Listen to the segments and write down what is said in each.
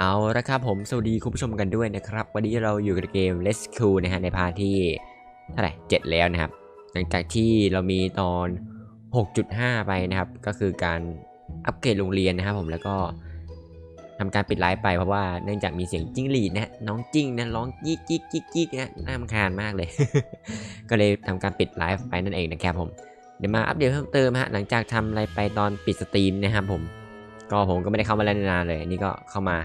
เอาละครับผมสวัสดีคุณผู้ชมกันด้วยนะครับ วันนี้เราอยู่กับเกม Let's Cool นะฮะในพาที่เท่าไหร่7แล้วนะครับ หลังจากที่เรามีตอน 6.5 ไปนะครับ ก็คือการอัปเกรดโรงเรียนนะครับผมแล้วก็ทำการปิดไลฟ์ไปเพราะว่าเนื่องจากมีเสียงจิ้งหรีดนะฮะน้องจิ้งนะร้องจี๊กจี๊กจี๊กจี๊กนะน่ารำคาญมากเลย ก็เลยทำการปิดไลฟ์ไปนั่นเองนะครับผมเดี๋ยวมาอัปเดตเพิ่มเติมฮะหลังจากทำอะไรไปตอนปิดสตรีมนะครับผมก็ผมก็ไม่ได้เข้ามาเล่นนานเลยนี่ก็เข้ามา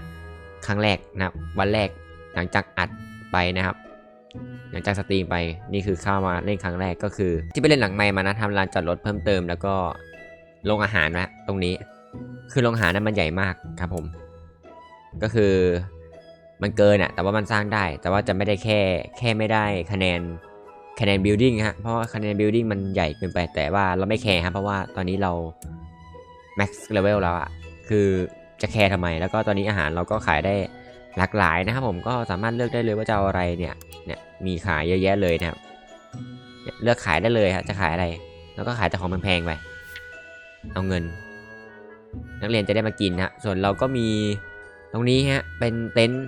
ครั้งแรกนะครับวันแรกหลังจากอัดไปนะครับ หลังจากสตรีมไปนี่คือเข้ามาเล่นครั้งแรกก็คือ ที่ไปเล่นหลังไม่มานะทำลานจอดรถเพิ่มเติมแล้วก็โรงอาหารนะตรงนี้ คือโรงอาหารนั้นมันใหญ่มากครับผม ก็คือมันเกินอะแต่ว่ามันสร้างได้ แต่ว่าจะไม่ได้แค่แค่ไม่ได้คะแนนคะแนน building ฮะเพราะว่าคะแนน building มันใหญ่เกินไปแต่ว่าเราไม่แคร์ครับเพราะว่าตอนนี้เรา max level แล้วอะคือ จะแคร์ทำไม แล้วก็ตอนนี้อาหารเราก็ขายได้หลากหลายนะครับผมก็สามารถเลือกได้เลยว่าจะเอาอะไรเนี่ยเนี่ยมีขายเยอะแยะเลยนะครับเลือกขายได้เลยฮะจะขายอะไร แล้วก็ขายแต่ของแพงๆไปเอาเงิน นักเรียนจะได้มากินฮะส่วนเราก็มีตรงนี้ฮะเป็นเต็นท์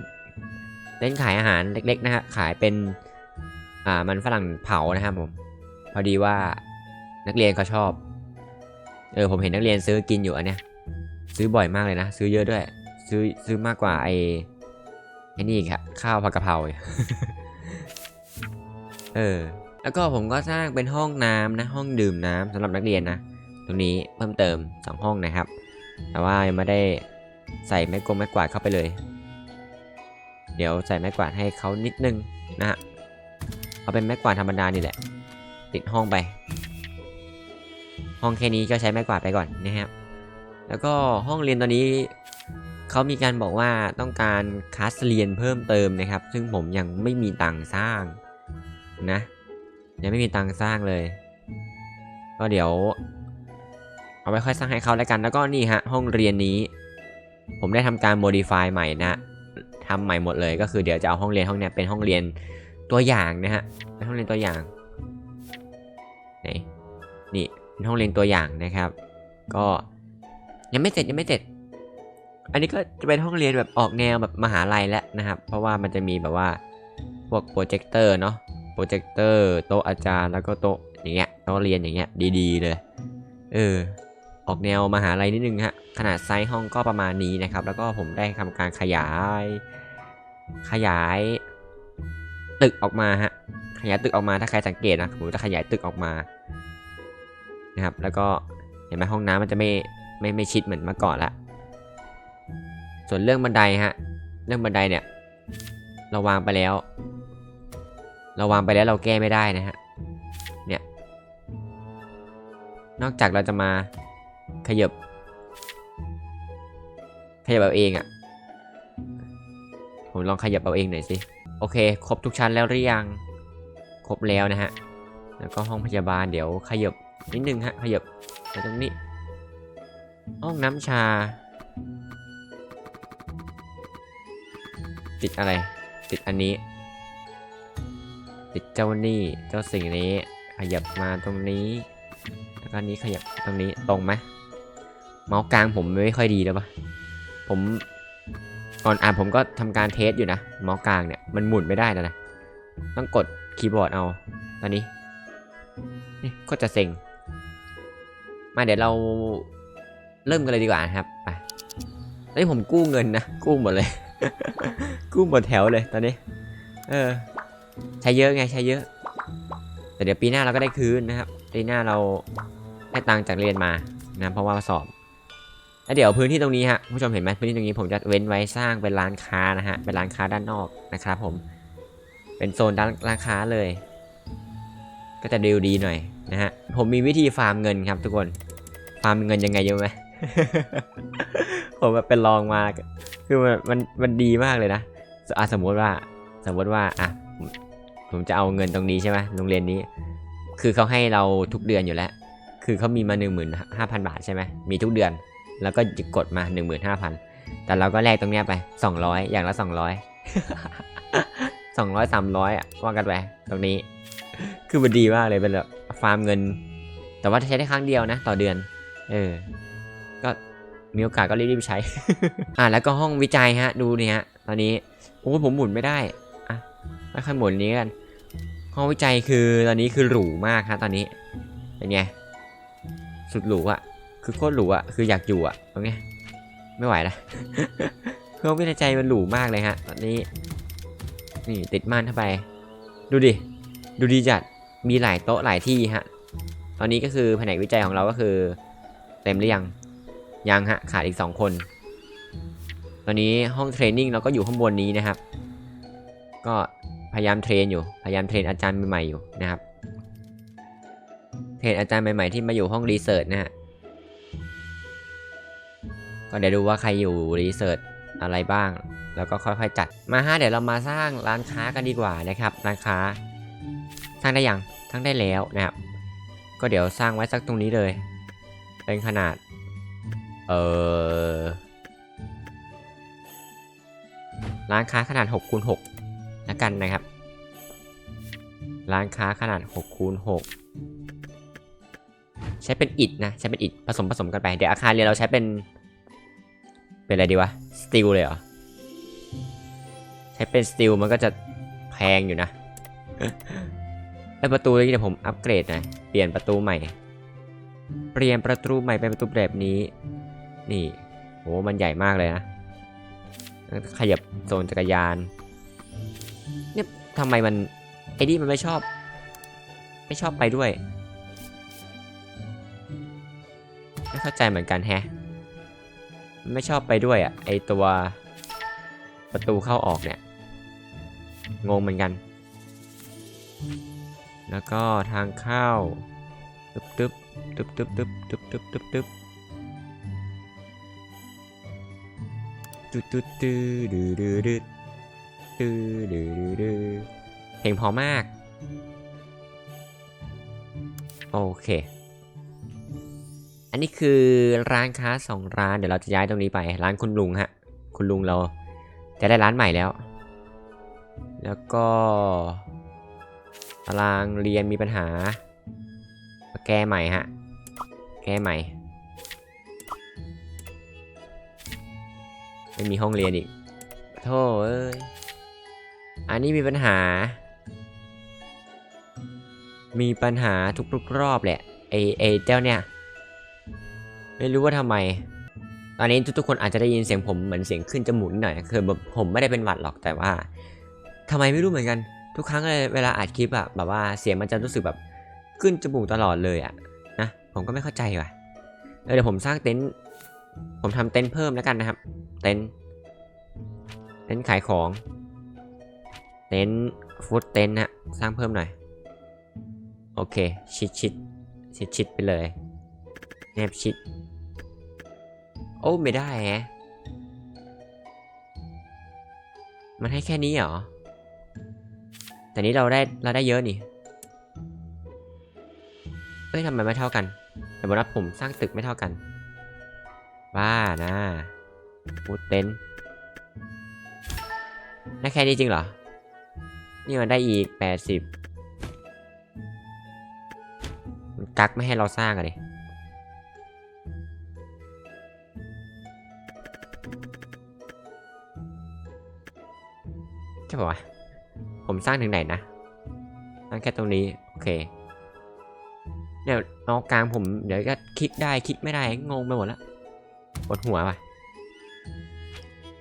เต็นท์ขายอาหารเล็ก ๆ นะฮะขายเป็นอ่ามันฝรั่งเผานะครับผม พอดีว่านักเรียนเขาชอบเออผมเห็นนักเรียนซื้อกินอยู่อันเนี้ย ซื้อบ่อยมากเลยนะ ซื้อเยอะด้วย ซื้อซื้อมากกว่าไอ้ไอ้นี่อีกครับข้าวผัดกะเพราเออ แล้วก็ผมก็สร้างเป็นห้องน้ำนะ ห้องดื่มน้ำสำหรับนักเรียนนะตรงนี้เพิ่มเติม2ห้องนะครับ แต่ว่ายังไม่ได้ใส่ไม้กงไม้กวาดเข้าไปเลย เดี๋ยวใส่ไม้กวาดให้เขานิดนึงนะฮะเอาเป็นไม้กวาดธรรมดานี่แหละ ติดห้องไป ห้องแค่นี้ก็ใช้ไม้กวาดไปก่อนนะครับ แล้วก็ห้องเรียนตอนนี้เขามีการบอกว่าต้องการคลาสเรียนเพิ่มเติมนะครับ ซึ่งผมยังไม่มีตังค์สร้างนะยังไม่มีตังค์สร้างเลย ก็เดี๋ยว เอาไว้ค่อยสร้างให้เขาแล้วกัน แล้วก็นี่ฮะห้องเรียนนี้ ผมได้ทำการ modify ใหม่นะทำใหม่หมดเลยก็คือเดี๋ยวจะเอาห้องเรียนห้องนี้เป็นห้องเรียนตัวอย่างนะฮะเป็นห้องเรียนตัวอย่างไหนนี่เป็นห้องเรียนตัวอย่างนะครับ ก็ ยังไม่เสร็จยังไม่เสร็จ อันนี้ก็จะเป็นห้องเรียนแบบออกแนวแบบมหาลัยแล้วนะครับ เพราะว่ามันจะมีแบบว่าพวกโปรเจคเตอร์เนาะโปรเจคเตอร์โต๊ะอาจารย์แล้วก็โต๊ะอย่างเงี้ยโต๊ะเรียนอย่างเงี้ยดีๆเลยเออออกแนวมหาลัยนิดนึงฮะขนาดไซส์ห้องก็ประมาณนี้นะครับ แล้วก็ผมได้ทำการขยาย ขยายตึกออกมาฮะขยายตึกออกมาถ้าใครสังเกตนะผมจะขยายตึกออกมานะครับ แล้วก็เห็นไหมห้องน้ำมันจะไม่ ไม่ไม่ชิดเหมือนเมื่อก่อนละ ส่วนเรื่องบันไดฮะ เรื่องบันไดเนี่ย เราวางไปแล้ว เราวางไปแล้วเราแก้ไม่ได้นะฮะ เนี่ย นอกจากเราจะมาขยับ ขยับเอาเองอะ่ะ ผมลองขยับเอาเองหน่อยสิ โอเค ครบทุกชั้นแล้วหรือยัง ครบแล้วนะฮะ แล้วก็ห้องพยาบาลเดี๋ยวขยับนิดนึงฮะ ขยับไปตรงนี้ ห้องน้ำชา ติดอะไร ติดอันนี้ ติดเจ้านี่เจ้าสิ่งนี้ ขยับมาตรงนี้แล้วก็นี้ขยับตรงนี้ตรงไหมเมาส์กลางผมไม่ค่อยดีแล้วปะผมก่อนอ่านผมก็ทำการเทสอยู่นะ เมาส์กลางเนี่ยมันหมุนไม่ได้แล้วนะ ต้องกดคีย์บอร์ดเอาตอนนี้นี่ก็จะเซ็ง มาเดี๋ยวเรา เริ่มกันเลยดีกว่านะครับไปตอนนี้ผมกู้เงินนะ กู้หมดเลย กู้หมดแถวเลยตอนนี้ เออ ใช้เยอะไงใช้เยอะ แต่เดี๋ยวปีหน้าเราก็ได้คืนนะครับปีหน้าเราได้ตังค์จากเรียนมานะเพราะว่าสอบแล้วเดี๋ยวพื้นที่ตรงนี้ฮะผู้ชมเห็นไหมพื้นที่ตรงนี้ผมจะเว้นไว้สร้างเป็นร้านค้านะฮะเป็นร้านค้าด้านนอกนะครับผมเป็นโซนด้านร้านค้าเลย ก็จะดีดีหน่อยนะฮะผมมีวิธีฟาร์มเงินครับทุกคนฟาร์มเงินยังไงเยอะไหม ผมแบบเป็นลองมาคือมันมันมันดีมากเลยนะสอะสมมติว่าสมมติว่าอะผมจะเอาเงินตรงนี้ใช่ไหมโรงเรียนนี้ คือเขาให้เราทุกเดือนอยู่แล้ว คือเขามีมา 1 5 0 0 0 บาทใช่ไหมมีทุกเดือน แล้วก็กดมา 15,000 แต่เราก็แลกตรงเนี้ยไป 200 อย่างละ 200 200 300อะว่ากันไปตรงนี้ คือมันดีมากเลยเป็นแบบฟาร์มเงิน แต่ว่าใช้ได้ครั้งเดียวนะ ต่อเดือน เออ มีโอกาสก็รีบๆใช้ อะแล้วก็ห้องวิจัยฮะ ดูเนี่ยตอนนี้โอ้ผมหมุนไม่ได้อะไม่ค่อยหมุนนี้กันห้องวิจัยคือตอนนี้คือหรูมากฮะตอนนี้เป็นไงสุดหรูอะคือโคตรหรูอะคืออยากอยู่อะตรงนี้ไม่ไหวละห้องวิจัยมันหรูมากเลยฮะตอนนี้ นี่ติดม่านเข้าไป ดูดิดูดีจัดมีหลายโต๊ะหลายที่ฮะตอนนี้ก็คือแผนกวิจัยของเราก็คือ เต็มหรือยัง ยังฮะขาดอีก 2 คน ตอนนี้ห้องเทรนนิ่งเราก็อยู่ข้างบนนี้นะครับ ก็พยายามเทรนอยู่ พยายามเทรนอาจารย์ใหม่ๆอยู่นะครับ เทรนอาจารย์ใหม่ๆที่มาอยู่ห้องรีเสิร์ชนะฮะ ก็เดี๋ยวดูว่าใครอยู่รีเสิร์ชอะไรบ้าง แล้วก็ค่อยๆจัด มาฮะเดี๋ยวเรามาสร้างร้านค้ากันดีกว่านะครับ ร้านค้า สร้างได้ยังสร้างได้แล้วนะครับ ก็เดี๋ยวสร้างไว้สักตรงนี้เลย เป็นขนาด เออร้านค้าขนาด6คูณ6แล้วกันนะครับ ร้านค้าขนาด6คูณ6ใช้เป็นอิฐนะ ใช้เป็นอิฐผสมผสมกันไป เดี๋ยวอาคารเรียนเราใช้เป็น เป็นอะไรดีวะ สตีลเลยเหรอ ใช้เป็นสตีลมันก็จะแพงอยู่นะไอประตูนี้เดี๋ยวผมอัปเกรดหนะ เปลี่ยนประตูใหม่ เปลี่ยนประตูใหม่เป็นประตูแบบนี้ นี่โหมันใหญ่มากเลยนะ ขยับโซนจักรยาน เนี่ยทำไมมันไอ้นี่มันไม่ชอบ ไม่ชอบไปด้วย ไม่เข้าใจเหมือนกันแฮะมันไม่ชอบไปด้วยอะไอตัวประตูเข้าออกเนี่ย งงเหมือนกัน แล้วก็ทางเข้าตึ๊บตึ๊บตึ๊บตึ๊บตึ๊บตึ๊บตึ๊บตึ๊บ ตึ๊ดตึ๊ดตึ๊ดดื้อดือดือดื้อดือดือดือเพลงพอมาก โอเค อันนี้คือร้านค้าสองร้านเดี๋ยวเราจะย้ายตรงนี้ไป ร้านคุณลุงฮะ คุณลุงเราจะได้ร้านใหม่แล้ว แล้วก็ตารางเรียนมีปัญหา แก้ใหม่ฮะ แก้ใหม่ ไม่มีห้องเรียนอีกโธ่เอ้ย อันนี้มีปัญหา มีปัญหาทุกๆรอบแหละไอไอเจ้าเนี่ย ไม่รู้ว่าทำไม ตอนนี้ทุกๆคนอาจจะได้ยินเสียงผมเหมือนเสียงขึ้นจมูกหน่อย คือแบบผมไม่ได้เป็นหวัดหรอกแต่ว่าทำไมไม่รู้เหมือนกัน ทุกครั้งเลยเวลาอัดคลิปอะแบบว่าเสียงมันจะรู้สึกแบบขึ้นจมูกตลอดเลยอะนะ ผมก็ไม่เข้าใจว่ะเดี๋ยวผมสร้างเต็นท์ ผมทำเต็นท์เพิ่มแล้วกันนะครับ เต็นท์เต็นท์ขายของ เต็นท์ฟู้ดเต็นท์นะสร้างเพิ่มหน่อย โอเค ชิดชิดชิดชิดไปเลย แนบชิด โอ้ไม่ได้แฮะมันให้แค่นี้เหรอ แต่นี้เราได้เราได้เยอะนี่เอ้ยทำไมไม่เท่ากัน แต่บนับผมสร้างตึกไม่เท่ากัน ว่านะพูดเต็นท์ได้แค่นี้จริงเหรอ นี่มันได้อีกแปดสิบมันกักไม่ให้เราสร้างอะดิใช่ป่าวะผมสร้างถึงไหนนะสร้างแค่ตรงนี้ โอเคเนี่ยนอกกลางผมเดี๋ยวก็คลิกได้คลิกไม่ได้ งงไปหมดแล้ว ปวดหัวว่ะ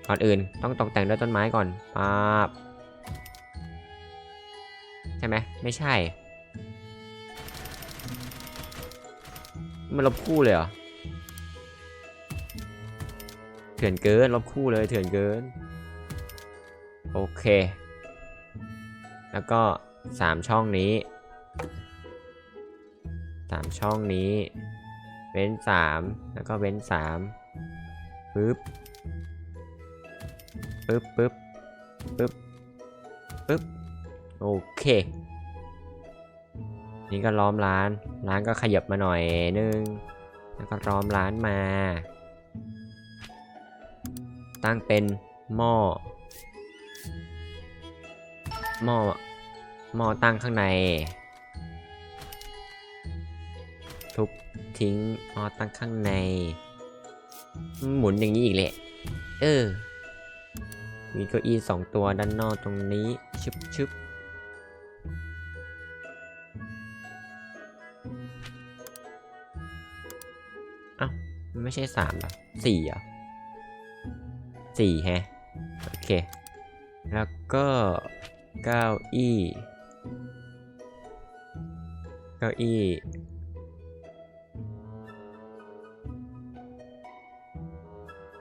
ก่อนอื่นต้องตกแต่งด้วยต้นไม้ก่อนป๊าบใช่ไหมไม่ใช่ มันลบคู่เลยเหรอ เถื่อนเกินลบคู่เลยเถื่อนเกิน โอเค แล้วก็สามช่องนี้สามช่องนี้ เว้นสามแล้วก็เว้นสาม ปึ๊บปึ๊บปึ๊บปึ๊บปึ๊บโอเค นี่ก็ล้อมร้าน ร้านก็ขยับมาหน่อยนึง แล้วก็ล้อมร้านมา ตั้งเป็นหม้อ หม้อ หม้อตั้งข้างใน ทุบทิ้งหม้อตั้งข้างใน หมุนอย่างนี้อีกแหละ เออ มีเก้าอี้สองตัวด้านนอกตรงนี้ชึบชึบเอ้ามันไม่ใช่สามหรอสี่เหรอสี่แฮะ โอเค แล้วก็เก้าอี้ เก้าอี้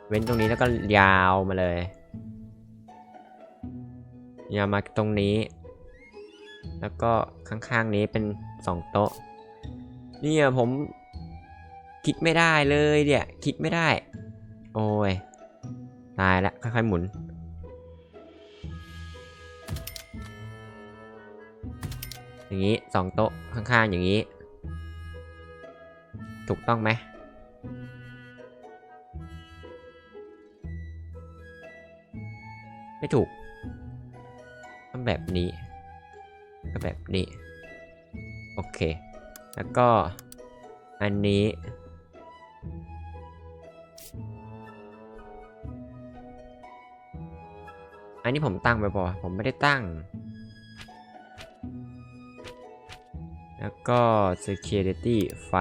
เว้นตรงนี้แล้วก็ยาวมาเลย ยาวมาตรงนี้ แล้วก็ข้างๆนี้เป็นสองโต๊ะ เนี่ยผมคิดไม่ได้เลยเนี่ยคิดไม่ได้ โอ้ย ตายละค่อยๆหมุน อย่างนี้สองโต๊ะข้างๆอย่างนี้ ถูกต้องไหม ไม่ถูกต้องแบบนี้ก็แบบนี้ โอเค แล้วก็อันนี้ อันนี้ผมตั้งไปป่ะผมไม่ได้ตั้ง แล้วก็ security ไฟ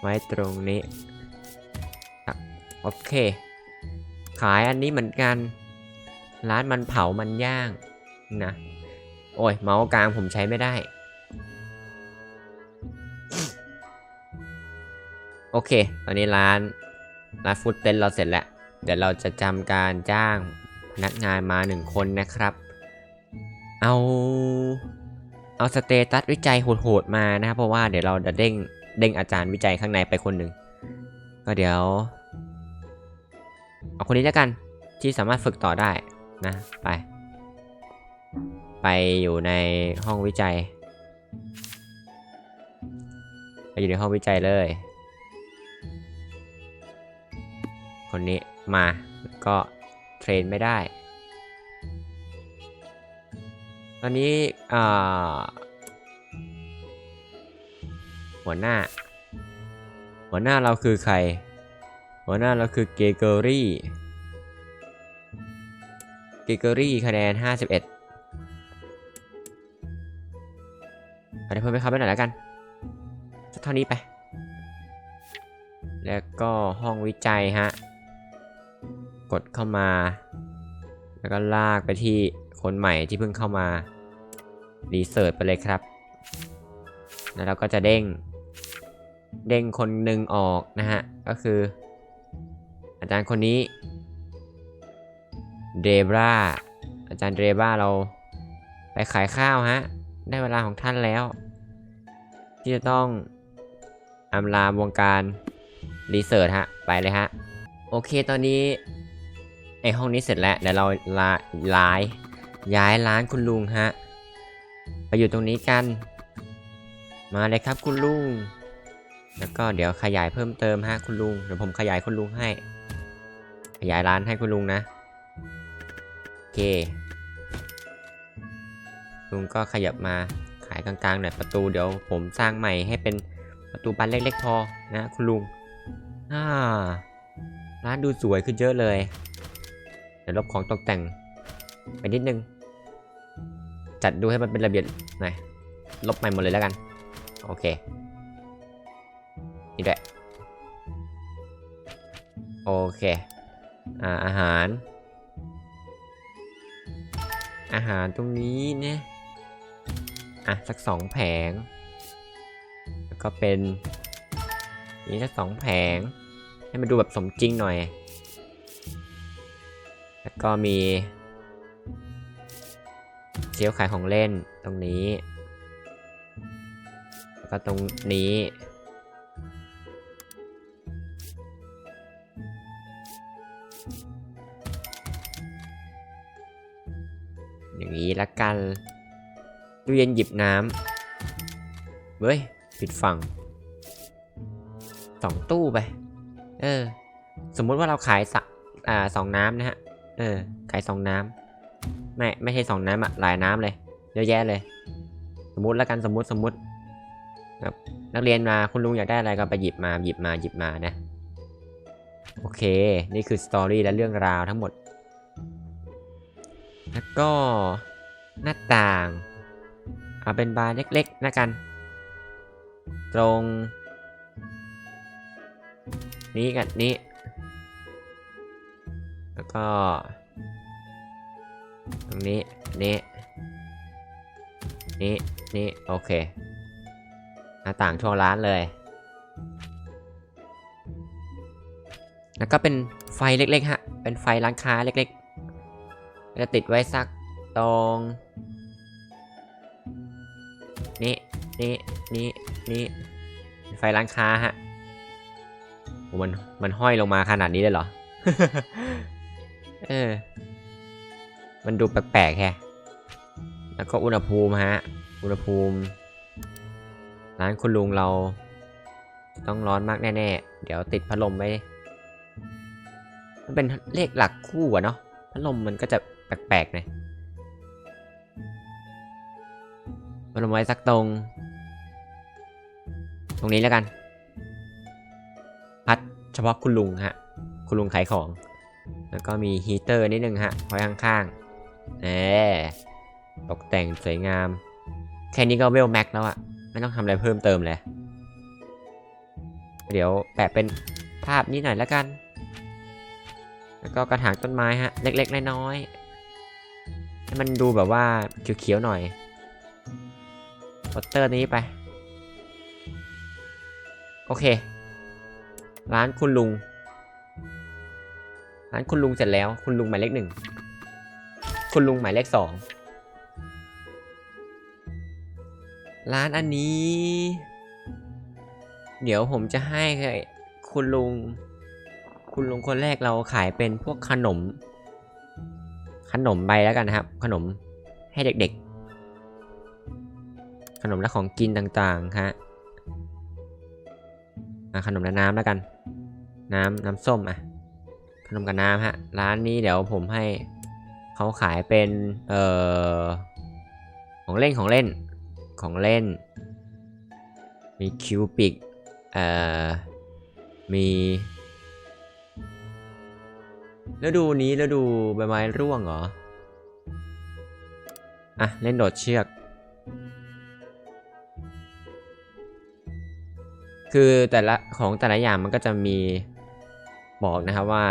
ไว้ตรงนี้ โอเค ขายอันนี้เหมือนกัน ร้านมันเผามันย่างนะ โอ้ย เมาส์กลางผมใช้ไม่ได้ โอเค ตอนนี้ร้าน ร้านฟู้ดเต็นเราเสร็จแล้ว เดี๋ยวเราจะจำการจ้างพนักงานมาหนึ่งคนนะครับ เอา เอาสเตตัสวิจัยโหดๆมานะครับ เพราะว่าเดี๋ยวเราจะเด้ง เด้งอาจารย์วิจัยข้างในไปคนหนึ่ง ก็เดี๋ยว เอาคนนี้แล้วกันที่สามารถฝึกต่อได้ นะ ไป ไปอยู่ในห้องวิจัย ไปอยู่ในห้องวิจัยเลย คนนี้มาก็เทรนไม่ได้ ตอนนี้หัวหน้า หัวหน้าเราคือใคร หัวหน้าเราคือเกเกอรี่ กเกอรี่คะแนน 51เอาเดี๋ยวเพิ่มไปเขาไปหน่อยแล้วกันสักเท่านี้ไป แล้วก็ห้องวิจัยฮะ กดเข้ามา แล้วก็ลากไปที่คนใหม่ที่เพิ่งเข้ามารีเสิร์ชไปเลยครับ แล้วเราก็จะเด้ง เด้งคนหนึ่งออกนะฮะ ก็คือ อาจารย์คนนี้ เดบราอาจารย์เดบราเราไปขายข้าวฮะ ได้เวลาของท่านแล้ว ที่จะต้องอำลาวงการรีเสิร์ชฮะ ไปเลยฮะ โอเคตอนนี้ไอห้องนี้เสร็จแล้วเดี๋ยวเราลาย้ายย้ายร้านคุณลุงฮะ ไปอยู่ตรงนี้กัน มาเลยครับคุณลุง แล้วก็เดี๋ยวขยายเพิ่มเติมฮะคุณลุงเดี๋ยวผมขยายคุณลุงให้ ขยายร้านให้คุณลุงนะ เคลุงก็ขยับมาขายกลางๆหน่อยประตูเดี๋ยวผมสร้างใหม่ให้เป็นประตูบานเล็กๆพอนะคุณลุงอ่าร้านดูสวยขึ้นเยอะเลย เดี๋ยวลบของตกแต่งไปนิดนึง จัดดูให้มันเป็นระเบียบหน่อยลบใหม่หมดเลยแล้วกัน โอเค นี่ด้วยโอเคอ่าอาหาร อาหารตรงนี้เนี่ยอะสักสองแผง แล้วก็เป็นนี่สักสองแผง ให้มันดูแบบสมจริงหน่อย แล้วก็มีเชลฟ์ขายของเล่นตรงนี้ แล้วก็ตรงนี้ นี้ละกันตู้เย็นหยิบน้ำเว้ยปิดฝั่งสองตู้ไป เออ สมมุติว่าเราขายสักอ่าสองน้ำนะฮะ เออ ขายสองน้ำไม่ไม่ใช่สองน้ำอะหลายน้ำเลย เยอะแยะเลย สมมุติแล้วกันสมมุติสมมุติครับนักเรียนมาคุณลุงอยากได้อะไรก็ไปหยิบมาหยิบมาหยิบมานะ โอเค นี่คือสตอรี่และเรื่องราวทั้งหมด แล้วก็หน้าต่าง เอาเป็นบานเล็กๆนะกัน ตรง นี้กับนี้ แล้วก็ ตรงนี้ นี้นี้นี้โอเค หน้าต่างทั่วร้านเลย แล้วก็เป็นไฟเล็กๆฮะ เป็นไฟร้านค้าเล็กๆ จะติดไว้สักตรง นี่นี่นี่นี่ไฟร้านค้าฮะโอ้มันมันห้อยลงมาขนาดนี้เลยเหรอ เออ มันดูแปลกๆแฮะแล้วก็อุณหภูมิฮะ อุณหภูมิ ร้านคุณลุงเรา ต้องร้อนมากแน่ๆ เดี๋ยวติดพัดลมไว้มันเป็นเลขหลักคู่อะเนาะพัดลมมันก็จะ แปลกๆน่อยพัดลมไว้สักตรง ตรงนี้แล้วกัน พัดเฉพาะคุณลุงฮะ คุณลุงขายของ แล้วก็มีฮีเตอร์นิดนึงฮะไว้ข้างๆแหมตกแต่งสวยงาม แค่นี้ก็เวลแม็กแล้วอะไม่ต้องทำอะไรเพิ่มเติมเลย เดี๋ยวแปะเป็นภาพนี้หน่อยแล้วกัน แล้วก็กระถางต้นไม้ฮะ เล็กๆ น้อยๆ ให้มันดูแบบว่าเขียวๆหน่อยโปสเตอร์นี้ไป โอเค ร้านคุณลุง ร้านคุณลุงเสร็จแล้ว คุณลุงหมายเลขหนึ่ง คุณลุงหมายเลขสอง ร้านอันนี้ เดี๋ยวผมจะให้คุณลุง คุณลุงคนแรกเราขายเป็นพวกขนม ขนมใบแล้วกันนะครับ ขนมให้เด็กๆ ขนมและของกินต่างๆฮะขนมและน้ำแล้วกัน น้ำน้ำส้มอะ ขนมกับน้ำฮะ ร้านนี้เดี๋ยวผมให้เขาขายเป็น เอ่อ ของเล่นของเล่น ของเล่น มีคิวปิก เอ่อ มี แล้วดูนี้แล้วดูใบไม้ร่วงเหรอ อะ เล่นโดดเชือก คือแต่ละของแต่ละอย่างมันก็จะมีบอกนะครับว่า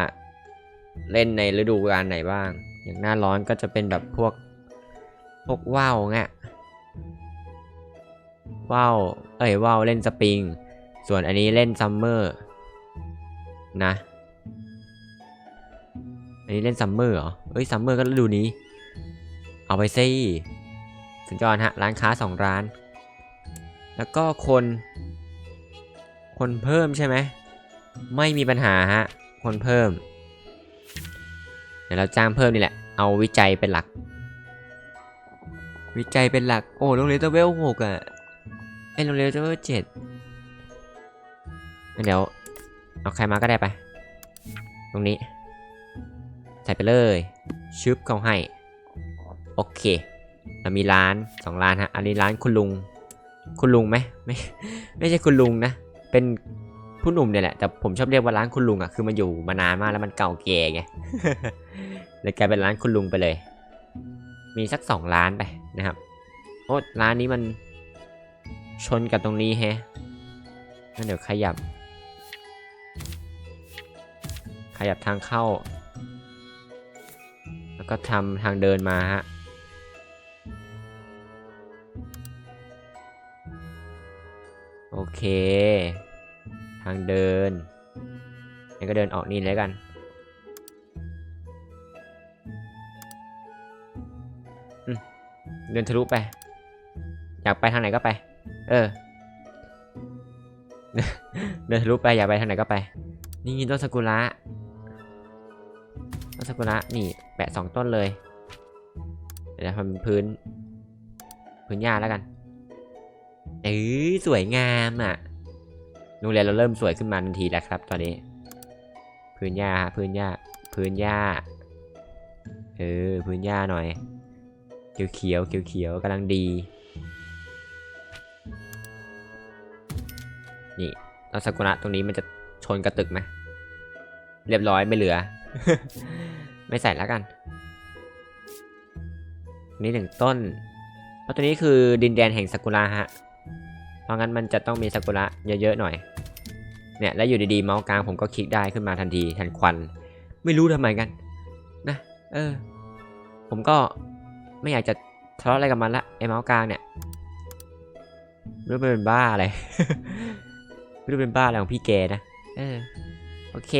เล่นในฤดูกาลไหนบ้าง อย่างหน้าร้อนก็จะเป็นแบบพวกพวกว่าวเงี้ยว่าวเอ้ยว่าวเล่นสปริง ส่วนอันนี้เล่นซัมเมอร์นะ อันนี้เล่นซัมเมอร์เหรอ เอ้ยซัมเมอร์ก็ฤดูนี้ เอาไปซิสุดยอดฮะ ร้านค้าสองร้าน แล้วก็คน คนเพิ่มใช่ไหม ไม่มีปัญหาฮะ คนเพิ่ม เดี๋ยวเราจ้างเพิ่มนี่แหละ เอาวิจัยเป็นหลัก วิจัยเป็นหลัก โอ้โรงเรียนตัวเวลหกอะไอโรงเรียนตัวเวลเจ็ดเดี๋ยว เอาใครมาก็ได้ไป ตรงนี้ ใส่ไปเลยชึบเขาให้ โอเคเรามีร้านสองร้านฮะ อันนี้ร้านคุณลุง คุณลุงไหมไม่ไม่ใช่คุณลุงนะ เป็นผู้หนุ่มเนี่ยแหละ แต่ผมชอบเรียกว่าร้านคุณลุงอะ คือมันอยู่มานานมากแล้วมันเก่าแก่ไง เลยกลายเป็นร้านคุณลุงไปเลย มีสักสองร้านไปนะครับ โอ้ร้านนี้มันชนกับตรงนี้แฮะงั้นเดี๋ยวขยับ ขยับทางเข้า ก็ทำทางเดินมาฮะโอเค ทางเดินงั้นก็เดินออกนี่เลยกัน เดินทะลุไป อยากไปทางไหนก็ไป เออ เดินทะลุไปอยากไปทางไหนก็ไป นี่ต้นซากุระ นซากุระนี่แปะสองต้นเลย เดี๋ยวทำพื้น พื้นหญ้าแล้วกันเออสวยงามอะโรงเรียนเราเริ่มสวยขึ้นมาทันทีแล้วครับ ตอนนี้ พื้นหญ้าพื้นหญ้าพื้นหญ้าเออพื้นหญ้าหน่อย เขียวเขียวเขียวเขียวกำลังดี นี่ต้นซากุระตรงนี้มันจะชนกระตึกไหมเรียบร้อยไม่เหลือ ไม่ใส่แล้วกัน นี่หนึ่งต้น เพราะตัวนี้คือดินแดนแห่งซากุระฮะ เพราะงั้นมันจะต้องมีซากุระเยอะๆหน่อย เนี่ยแล้วอยู่ดีๆเมาส์กลางผมก็คลิกได้ขึ้นมาทันทีทันควัน ไม่รู้ทำไมกัน นะ เออ ผมก็ไม่อยากจะทะเลาะอะไรกับมันละไอ้เมาส์กลางเนี่ยไม่รู้เป็นบ้าอะไรไม่รู้เป็นบ้าอะไรของพี่แกนะ เออ โอเค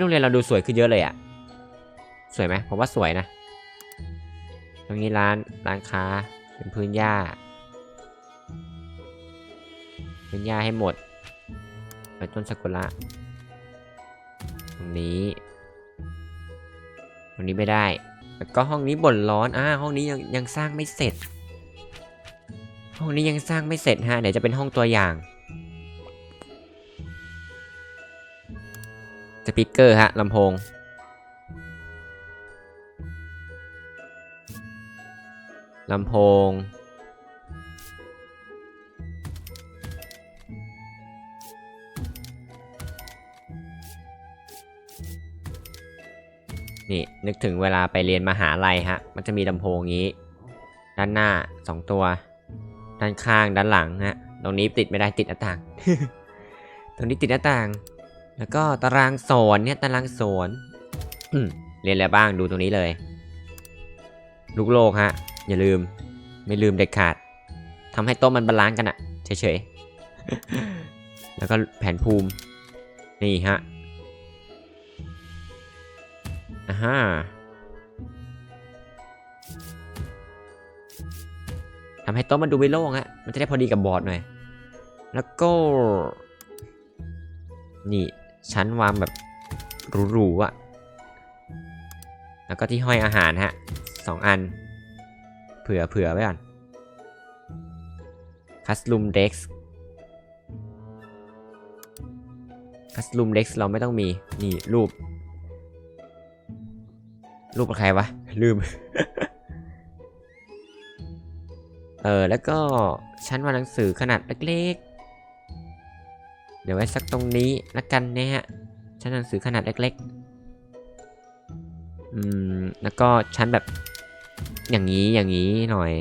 โรงเรียนเราดูสวยขึ้นเยอะเลยอะสวยไหมผมว่าสวยนะ ตรงนี้ร้านร้านค้าเป็นพื้นหญ้า พื้นหญ้าให้หมดไปต้นซากุระตรงนี้ ตรงนี้ไม่ได้ แล้วก็ห้องนี้บ่นร้อนอ่าห้องนี้ยังยังสร้างไม่เสร็จ ห้องนี้ยังสร้างไม่เสร็จฮะเดี๋ยวจะเป็นห้องตัวอย่าง สปีกเกอร์ฮะลำโพง ลำโพง นี่ นึกถึงเวลาไปเรียนมหาลัยฮะ มันจะมีลำโพงงี้ ด้านหน้าสองตัว ด้านข้างด้านหลังฮะ ตรงนี้ติดไม่ได้ติดหน้าต่าง ตรงนี้ติดหน้าต่าง แล้วก็ตารางสอนเนี่ยตารางสอนเรียนอะไรบ้างดูตรงนี้เลย ลูกโลกฮะ อย่าลืม ไม่ลืมเด็ดขาดทำให้โต๊ะมันบาลานซ์กันอะเฉยๆ แล้วก็แผนภูมิ นี่ฮะอ่าฮะทำให้โต๊ะมันดูไม่โล่งฮะ มันจะได้พอดีกับบอร์ดหน่อย แล้วก็ นี่ ชั้นวางแบบหรูๆอะแล้วก็ที่ห้อยอาหารฮะสองอัน เผื่อเผื่อไว้ก่อนคัสลูมเด็กซ์คัสลูมเด็กซ์เราไม่ต้องมี นี่รูป รูปใครวะ ลืม เออ แล้วก็ชั้นวางหนังสือขนาดเล็ก เดี๋ยวไว้สักตรงนี้ละกันนะฮะ ชั้นหนังสือขนาดเล็กๆ อืม แล้วก็ชั้นแบบ อย่างนี้ อย่างนี้หน่อย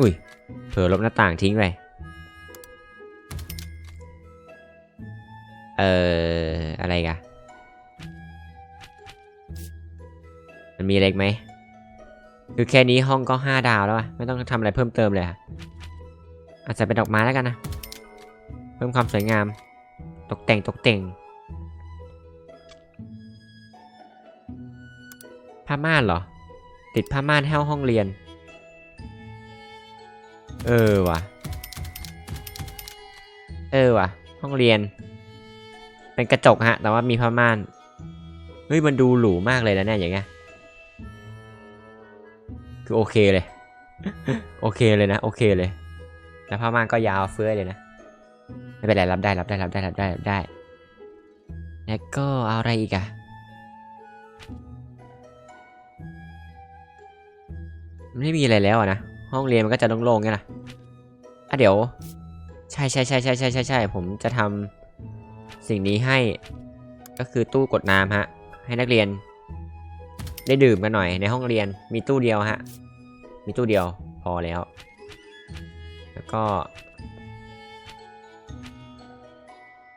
อุ้ย เผลอลบหน้าต่างทิ้งไป เอ่อ อะไรกันมันมีอะไรอีกไหม คือแค่นี้ห้องก็ห้าดาวแล้วอะไม่ต้องทำอะไรเพิ่มเติมเลยอะอาจจะเป็นดอกไม้แล้วกันนะ เพิ่มความสวยงาม ตกแต่งตกแต่งผ้าม่านเหรอ ติดผ้าม่านให้ห้องเรียน เออว่ะ เออว่ะ ห้องเรียน เป็นกระจกฮะ แต่ว่ามีผ้าม่าน เฮ้ย มันดูหรูมากเลยนะเนี่ยอย่างเงี้ย คือโอเคเลย โอเคเลยนะ โอเคเลย แล้วผ้าม่านก็ยาวเฟื้อยเลยนะ ไม่เป็นไรรับได้รับได้รับได้รับได้รับได้ แล้วก็เอาอะไรอีกอะมันไม่มีอะไรแล้วอะนะ ห้องเรียนมันก็จะโล่งๆไงนะอะเดี๋ยว ใช่ใช่ใช่ใช่ใช่ใช่ใช่ผมจะทำสิ่งนี้ให้ ก็คือตู้กดน้ำฮะ ให้นักเรียน ได้ดื่มกันหน่อยในห้องเรียนมีตู้เดียวฮะ มีตู้เดียวพอแล้ว แล้วก็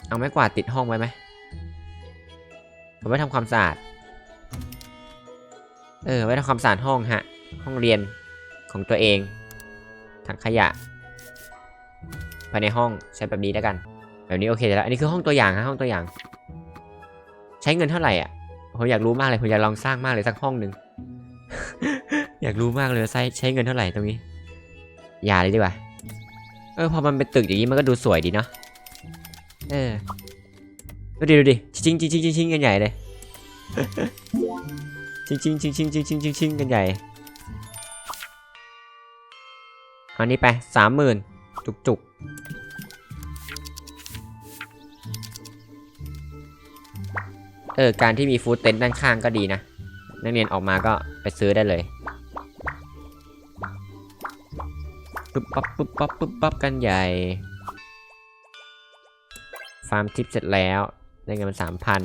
เอาไม้กวาดติดห้องไว้ไหมผมไว้ทำความสะอาด เออ ไว้ทำความสะอาดห้องฮะ ห้องเรียนของตัวเองถังขยะภายในห้องใช้แบบนี้แล้วกัน แบบนี้โอเคแล้ว อันนี้คือห้องตัวอย่างฮะห้องตัวอย่าง ใช้เงินเท่าไหร่อะ ผมอยากรู้มากเลยผมอยากลองสร้างมากเลยสักห้องหนึ่งอยากรู้มากเลยใช้ใช้เงินเท่าไหร่ตรงนี้ อย่าเลยดีกว่า เออพอมันเป็นตึกอย่างนี้มันก็ดูสวยดีเนาะ เออ ดูดิดูดิชิงชิงชิงชิงชิงกันใหญ่เลยชิงชิงชิงชิงชิงชิงชิงชิงกันใหญ่เอานี้ไปสามหมื่นจุกจุก เออ การที่มีฟู้ดเต็นท์ด้านข้างก็ดีนะ นักเรียนออกมาก็ไปซื้อได้เลย ปึ๊บปั๊บปึ๊บปั๊บปึ๊บปั๊บกันใหญ่ ฟาร์มทิปเสร็จแล้ว ได้เงินมาสามพัน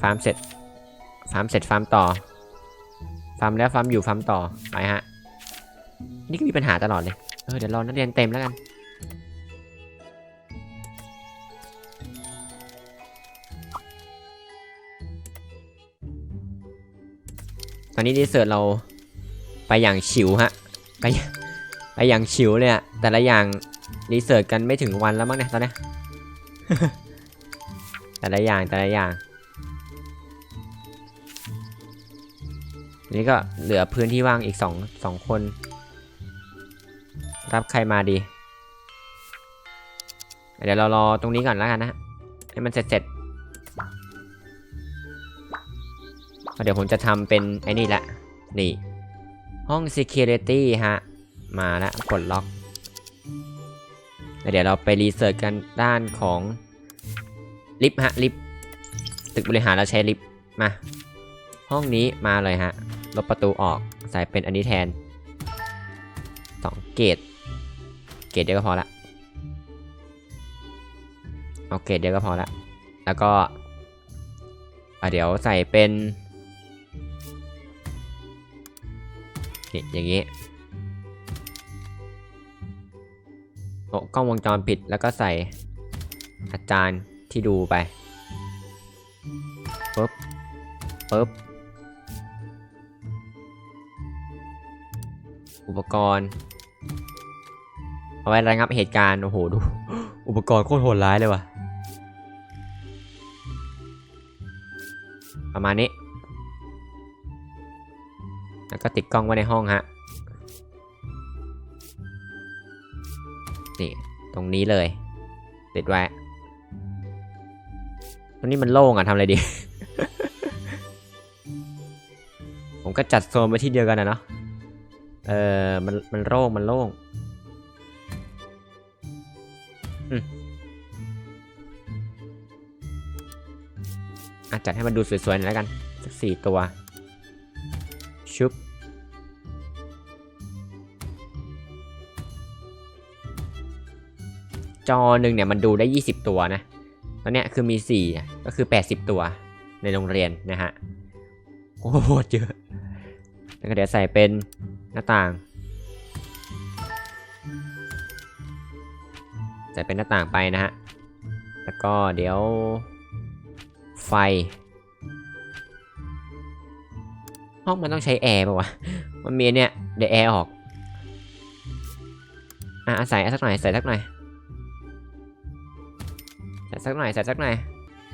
ฟาร์มเสร็จ ฟาร์มเสร็จฟาร์มต่อ ฟาร์มแล้วฟาร์มอยู่ฟาร์มต่อ ไปฮะ นี่ก็มีปัญหาตลอดเลย เออเดี๋ยวรอนักเรียนเต็มแล้วกัน อนนี้ดีเซิร์ตเราไปอย่างฉิวฮะ ไปไปอย่างฉิวเลยอะแต่ละอย่างรีเสิร์ชกันไม่ถึงวันแล้วมั้งเนี่ยตอนเนี้ยแต่ละอย่างแต่ละอย่าง นี่ก็เหลือพื้นที่ว่างอีกสองสองคน รับใครมาดี เดี๋ยวเรารอตรงนี้ก่อนแล้วกันนะ ให้มันเสร็จเสร็จ เดี๋ยวผมจะทำเป็นไอ้นี่ละ นี่ ห้อง security ฮะ มาแล้วกดล็อก เดี๋ยวเราไปรีเสิร์ชกันด้านของลิฟต์ฮะลิฟต์ตึกบริหารเราใช้ลิฟต์มา ห้องนี้มาเลยฮะ ลบประตูออกใส่เป็นอันนี้แทนสองเกตเกตเดียวก็พอละเอาเกตเดียวก็พอละแล้วก็เดี๋ยวใส่เป็น นี่อย่างนี้โอ้กล้องวงจรปิดแล้วก็ใส่อาจารย์ที่ดูไปปึ๊บปึ๊บอุปกรณ์ เอาไว้ระงับเหตุการณ์โอ้โหดู อุปกรณ์โคตรโหดร้ายเลยว่ะประมาณนี้ แล้วก็ติดกล้องไว้ในห้องฮะนี่ตรงนี้เลยติดไว้ตรงนี้มันโล่งอะทำอะไรดี ผมก็จัดโซนไว้ที่เดียวกันนะเนาะเออมันมันโล่งมันโล่งอะจัดให้มันดูสวยๆหน่อยแล้วกัน สักสี่ตัว จอหนึ่งเนี่ยมันดูได้ 20 ตัวนะตอนเนี้ยคือมี4อ่ก็คือ 80 ตัวในโรงเรียนนะฮะโอ้โหเยอะแล้วก็เดี๋ยวใส่เป็นหน้าต่าง ใส่เป็นหน้าต่างไปนะฮะ แล้วก็เดี๋ยวไฟ ห้องมันต้องใช้แอร์ป่าวะ มันมีเนี่ย เดี๋ยวแอร์ออก อะใส่สักหน่อย ใส่สักหน่อย ส่สักหน่อยใส่สักหน่อย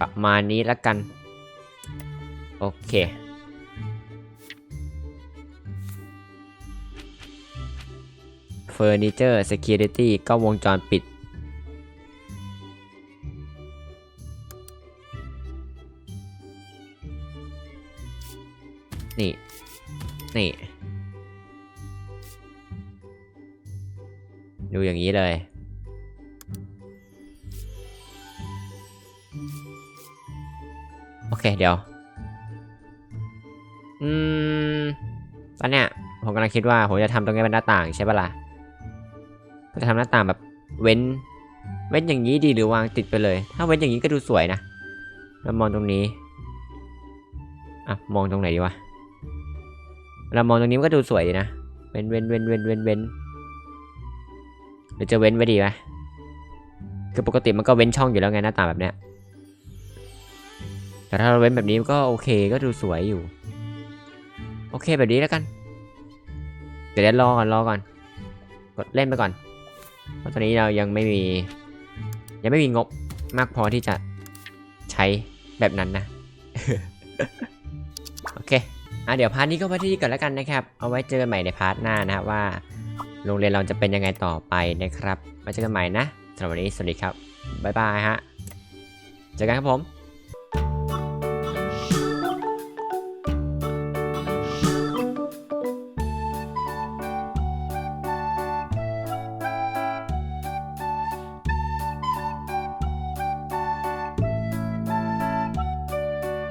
ประมาณนี้แล้วกัน โอเค เฟอร์นิเจอร์ security กล้องวงจรปิด นี่ นี่ ดูอย่างนี้เลย เคเดี๋ยว อืม ตอนเนี้ยผมกำลังคิดว่าผมจะทำตรงนี้เป็นหน้าต่างใช่ปะล่ะจะทำหน้าต่างแบบเว้น เว้นอย่างนี้ดีหรือวางติดไปเลย ถ้าเว้นอย่างนี้ก็ดูสวยนะแล้วมองตรงนี้อะมองตรงไหนดีวะเรามองตรงนี้มันก็ดูสวยดีนะเว้นเว้นเว้นเว้นเว้นเว้นหรือจะเว้นไว้ดีไหมคือปกติมันก็เว้นช่องอยู่แล้วไงหน้าต่างแบบเนี้ย แต่ถ้าเราเว้นแบบนี้ก็โอเคก็ดูสวยอยู่ โอเคแบบนี้แล้วกันเดี๋ยวเดี๋ยวรอก่อนรอก่อน กดเล่นไปก่อน เพราะตอนนี้เรายังไม่มี ยังไม่มีงบมากพอที่จะใช้แบบนั้นนะ โอเคอะเดี๋ยวพาร์ทนี้ก็ไว้ที่นี่ก่อนแล้วกันนะครับ เอาไว้เจอกันใหม่ในพาร์ทหน้านะครับว่า โรงเรียนเราจะเป็นยังไงต่อไปนะครับไว้เจอกันใหม่นะสำหรับวันนี้สวัสดีครับบ๊ายบายฮะเจอกันครับผม